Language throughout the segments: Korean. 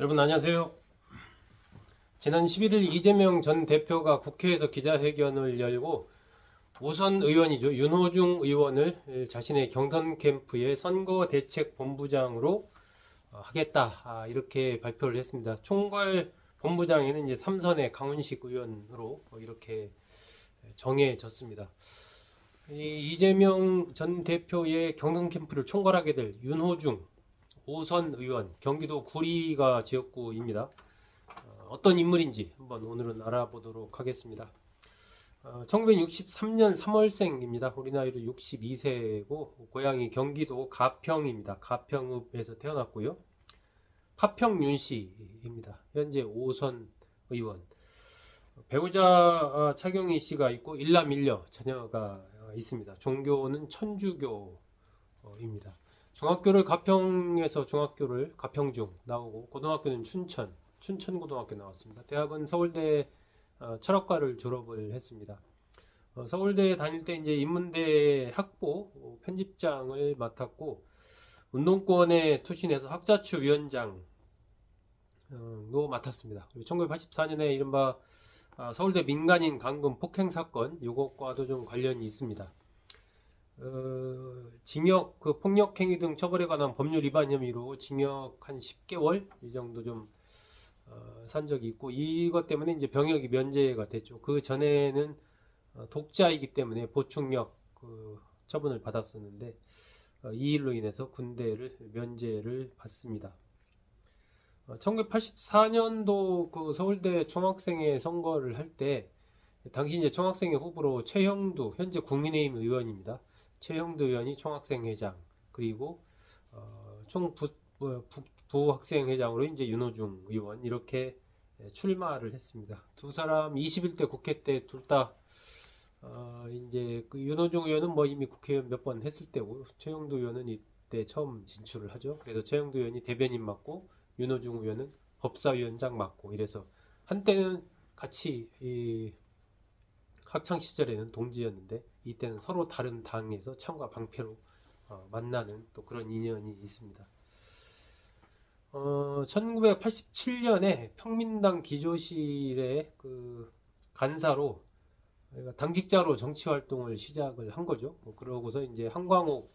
여러분 안녕하세요. 지난 11일 이재명 전 대표가 국회에서 기자회견을 열고 오선 의원이죠 윤호중 의원을 자신의 경선 캠프의 선거 대책 본부장으로 어, 하겠다 아, 이렇게 발표를 했습니다. 총괄 본부장에는 이제 삼선의 강훈식 의원으로 어, 이렇게 정해졌습니다. 이 이재명 전 대표의 경선 캠프를 총괄하게 될 윤호중 오선 의원 경기도 구리가 지역구입니다. 어, 떤 인물인지 한번 오늘은 알아보도록 하겠습니다. 어, 1963년 3월생입니다. 우리 나이로 62세고 고향이 경기도 가평입니다. 가평읍에서 태어났고요. 파평윤 씨입니다. 현재 오선 의원. 배우자 어, 차경희 씨가 있고 일남 일녀 자녀가 어, 있습니다. 종교는 천주교입니다. 중학교를 가평에서 중학교를 가평중 나오고 고등학교는 춘천 춘천고등학교 나왔습니다. 대학은 서울대 어, 철학과를 졸업을 했습니다. 어, 서울대에 다닐 때 이제 인문대 학부 어, 편집장을 맡았고 운동권에 투신해서 학자추 위원장도 맡았습니다. 그리고 1984년에 이른바 아, 서울대 민간인 강금 폭행 사건 이것과도 좀 관련이 있습니다. 어, 징역 그 폭력 행위 등 처벌에 관한 법률 위반 혐의로 징역 한 10개월 이 정도 좀 어, 산 적이 있고 이것 때문에 이제 병역이 면제가 됐죠. 그 전에는 어, 독자이기 때문에 보충력 그 처분을 받았었는데 어, 이 일로 인해서 군대를 면제를 받습니다. 1984년도 그 서울대 총학생회 선거를 할 때 당시 이제 총학생회 후보로 최형두 현재 국민의힘 의원입니다. 최형두 의원이 총학생회장 그리고 어, 총 부, 부, 부학생회장으로 이제 윤호중 의원 이렇게 출마를 했습니다. 두 사람 21대 국회 때 둘 다 어, 이제 그 윤호중 의원은 뭐 이미 국회의원 몇 번 했을 때고 최영도 의원은 이때 처음 진출을 하죠. 그래서 최영도 의원이 대변인 맡고 윤호중 의원은 법사위원장 맡고 이래서 한때는 같이 이 학창 시절에는 동지였는데 이때는 서로 다른 당에서 창과 방패로 어, 만나는 또 그런 인연이 있습니다. 어, 1987년에 평민당 기조실의 그 간사로 당직자로 정치 활동을 시작을 한 거죠. 뭐 그러고서 이제 한광옥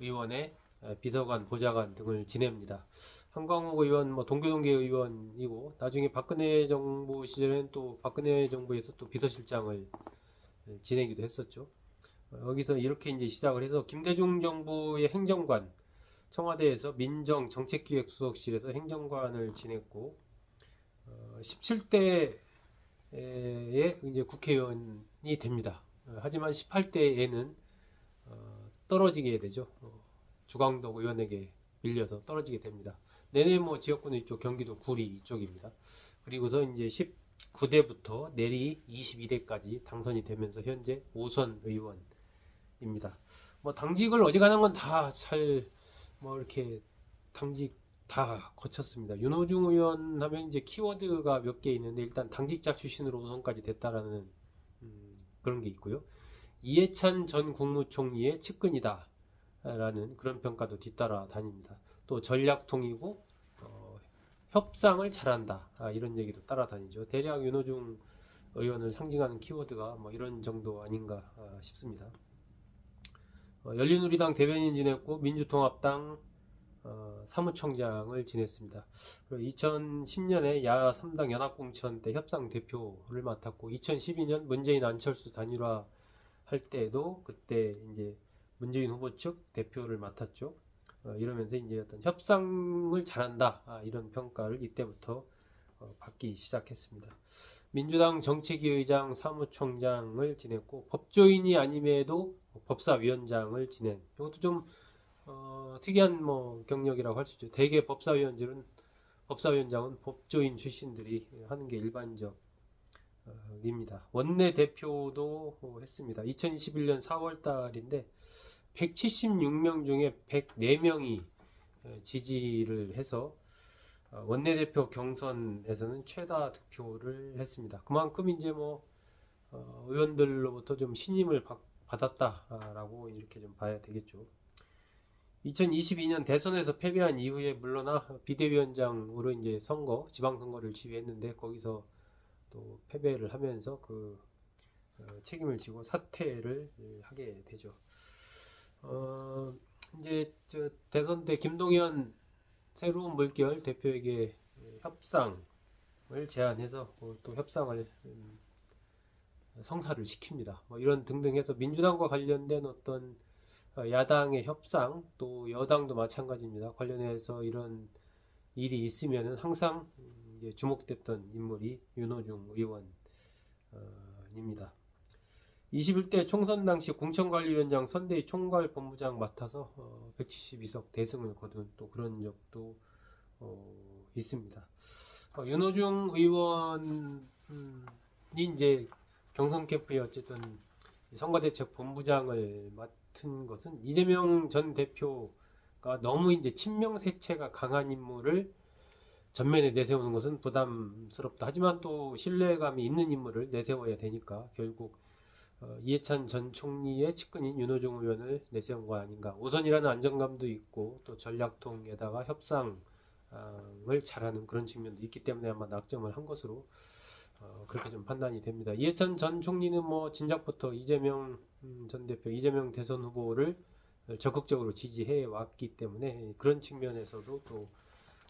의원의 비서관, 보좌관 등을 지냅니다. 한광옥 의원, 뭐 동교동계 의원이고 나중에 박근혜 정부 시절에는 또 박근혜 정부에서 또 비서실장을 지내기도 했었죠. 어, 여기서 이렇게 이제 시작을 해서 김대중 정부의 행정관, 청와대에서 민정 정책기획수석실에서 행정관을 지냈고 어, 17대에 이제 국회의원이 됩니다. 어, 하지만 18대에는 어, 떨어지게 되죠. 어, 주광덕 의원에게 밀려서 떨어지게 됩니다. 내내 뭐 지역구는 이쪽 경기도 구리 이쪽입니다. 그리고서 이제 19대부터 내리 22대까지 당선이 되면서 현재 5선 의원입니다. 뭐 당직을 어지간한 건 다 잘 뭐 이렇게 당직 다 거쳤습니다. 윤호중 의원 하면 이제 키워드가 몇 개 있는데 일단 당직자 출신으로 5선까지 됐다라는 음, 그런 게 있고요. 이해찬 전 국무총리의 측근이다. 라는 그런 평가도 뒤따라 다닙니다. 또 전략통이고 어, 협상을 잘한다 아, 이런 얘기도 따라다니죠. 대략 윤호중 의원을 상징하는 키워드가 뭐 이런 정도 아닌가 아, 싶습니다. 어, 열린우리당 대변인 지냈고 민주통합당 어, 사무총장을 지냈습니다. 그리고 2010년에 야 3당 연합공천 때 협상 대표를 맡았고 2012년 문재인 안철수 단일화 할 때도 그때 이제 문재인 후보 측 대표를 맡았죠. 어, 이러면서 이제 어떤 협상을 잘한다 아, 이런 평가를 이때부터 어, 받기 시작했습니다. 민주당 정책위 의장 사무총장을 지냈고 법조인이 아님에도 법사위원장을 지낸 이것도 좀 어, 특이한 뭐 경력이라고 할 수 있죠. 대개 법사위원들은 법사위원장은 법조인 출신들이 하는 게 일반적입니다. 원내 대표도 했습니다. 2021년 4월 달인데 176명 중에 104명이 어, 지지를 해서 어, 원내대표 경선에서는 최다 득표를 했습니다. 그만큼 이제 뭐 어, 의원들로부터 좀 신임을 받, 받았다라고 이렇게 좀 봐야 되겠죠. 2022년 대선에서 패배한 이후에 물러나 비대위원장으로 이제 선거, 지방선거를 지휘했는데 거기서 또 패배를 하면서 그 어, 책임을 지고 사퇴를 예, 하게 되죠. 어, 이제 저 대선 때 김동연 새로운 물결 대표에게 예, 협상을 제안해서 어, 또 협상을 음, 성사를 시킵니다. 뭐 이런 등등해서 민주당과 관련된 어떤 어, 야당의 협상 또 여당도 마찬가지입니다. 관련해서 이런 일이 있으면은 항상 음, 주목됐던 인물이 윤호중 의원입니다. 21대 총선 당시 공천관리위원장 선대위 총괄 본부장 맡아서 어, 172석 대승을 거둔 또 그런 적도 어, 있습니다. 어, 윤호중 의원이 이제 경선 캠프에 어쨌든 이 선거대책 본부장을 맡은 것은 이재명 전 대표가 너무 이제 친명색채가 강한 인물을 전면에 내세우는 것은 부담스럽다. 하지만 또 신뢰감이 있는 인물을 내세워야 되니까 결국 어, 이해찬 전 총리의 측근인 윤호중 의원을 내세운 거 아닌가. 우선이라는 안정감도 있고 또 전략통에다가 협상을 잘하는 그런 측면도 있기 때문에 아마 낙점을 한 것으로 어, 그렇게 좀 판단이 됩니다. 이해찬 전 총리는 뭐 진작부터 이재명 음, 전 대표, 이재명 대선 후보를 적극적으로 지지해 왔기 때문에 그런 측면에서도 또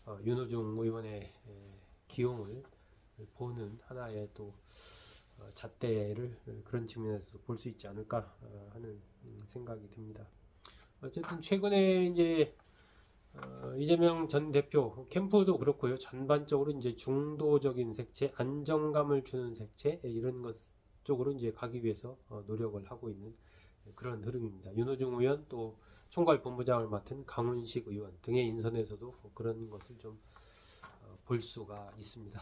어, 윤호중 의원의 에, 기용을 보는 하나의 또 어, 잣대를 그런 측면에서 볼 수 있지 않을까 어, 하는 음, 생각이 듭니다. 어쨌든 최근에 이제 어, 이재명 전 대표 캠프도 그렇고요. 전반적으로 이제 중도적인 색채, 안정감을 주는 색채 예, 이런 것 쪽으로 이제 가기 위해서 어, 노력을 하고 있는 그런 흐름입니다. 윤호중 의원 또 총괄 본부장을 맡은 강훈식 의원 등의 인선에서도 그런 것을 좀 볼 수가 있습니다.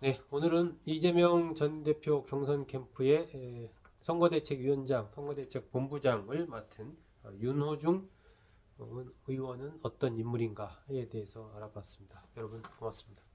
네, 오늘은 이재명 전 대표 경선 캠프의 에, 선거대책위원장, 선거대책 본부장을 맡은 어, 윤호중 어, 의원은 어떤 인물인가에 대해서 알아봤습니다. 여러분 고맙습니다.